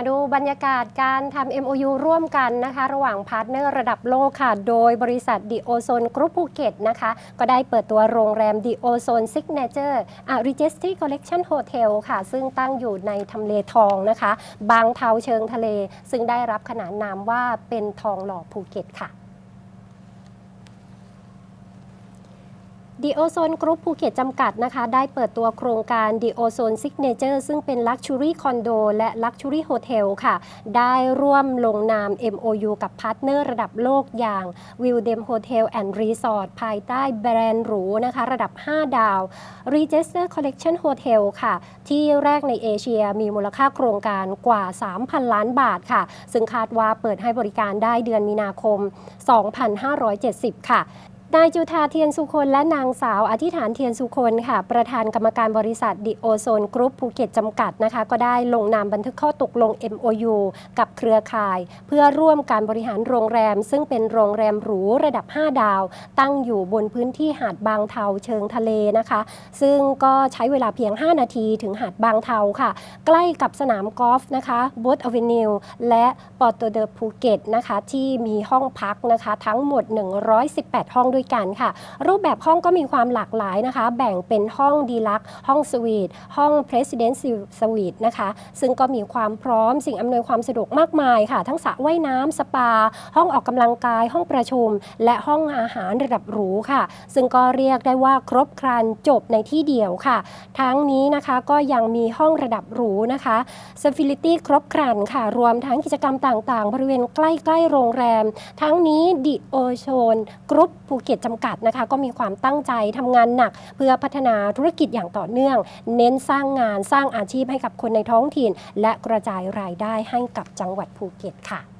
มาดูบรรยากาศการทำ MOU ร่วมกันนะคะ ระหว่างพาร์ทเนอร์ระดับโลกค่ะ โดยบริษัทดิโอโซนกรุ๊ปภูเก็ตนะคะ ก็ได้เปิดตัวโรงแรมดิโอโซนซิกเนเจอร์อาริเจสตี้คอลเลกชันโฮเทลค่ะ ซึ่งตั้งอยู่ในทำเลทองนะคะ บางเทาเชิงทะเล ซึ่งได้รับขนานนามว่าเป็นทองหล่อภูเก็ตค่ะ ดีโอโซนกรุ๊ปภูเก็ตจำกัดนะคะ ได้เปิดตัวโครงการดีโอโซนซิกเนเจอร์ซึ่งเป็นลักชัวรี่คอนโดและลักชัวรี่โฮเทลค่ะ ได้ร่วมลงนาม MOU กับพาร์ทเนอร์ระดับโลกอย่าง w i l d e m Hotel and Resort ภายใต้แบรนด์หรูนะคะ ระดับ 5 ดาว Register Collection Hotel ค่ะ ที่แรกในเอเชียมีมูลค่าโครงการกว่า 3,000 ล้านบาทค่ะ ซึ่งคาดว่าเปิดให้บริการได้เดือนมีนาคม 2570 ค่ะ นายจุธาเทียนสุคนและนางสาวอธิษฐานเทียนสุคนค่ะ ประธานกรรมการบริษัทดิโอโซนกรุ๊ปภูเก็ตจำกัดนะคะ ก็ได้ลงนามบันทึกข้อตกลง MOU กับเครือข่าย เพื่อร่วมการบริหารโรงแรม ซึ่งเป็นโรงแรมหรูระดับ 5 ดาว ตั้งอยู่บนพื้นที่หาดบางเทาเชิงทะเลนะคะ ซึ่งก็ใช้เวลาเพียง 5 นาทีถึงหาดบางเทาค่ะ ใกล้กับสนามกอล์ฟนะคะบูธอเวนิวและปอร์โตเดอภูเก็ตนะคะที่มีห้องพักนะคะทั้งหมด 118 ห้องด้วยกันค่ะ รูปแบบห้องก็มีความหลากหลายนะคะ แบ่งเป็นห้องดีลักห้องสวีทห้อง Presidential Suite นะคะ ซึ่งก็มีความพร้อมสิ่งอำนวยความสะดวกมากมายค่ะ ทั้งสระว่ายน้ำสปา ห้องออกกำลังกาย ห้องประชุม และห้องอาหารระดับหรูค่ะ ซึ่งก็เรียกได้ว่าครบครันจบในที่เดียวค่ะ ทั้งนี้นะคะก็ยังมีห้องระดับหรูนะคะสฟิลิตี้ครบครันค่ะ รวมทั้งกิจกรรมต่างๆ บริเวณใกล้ๆโรงแรม ทั้งนี้ดิโอโชนกรุ๊ปภูเก็ตจำกัดนะคะ ก็มีความตั้งใจทำงานหนัก เพื่อพัฒนาธุรกิจอย่างต่อเนื่อง เน้นสร้างงานสร้างอาชีพให้กับคนในท้องถิ่น และกระจายรายได้ให้กับจังหวัดภูเก็ตค่ะ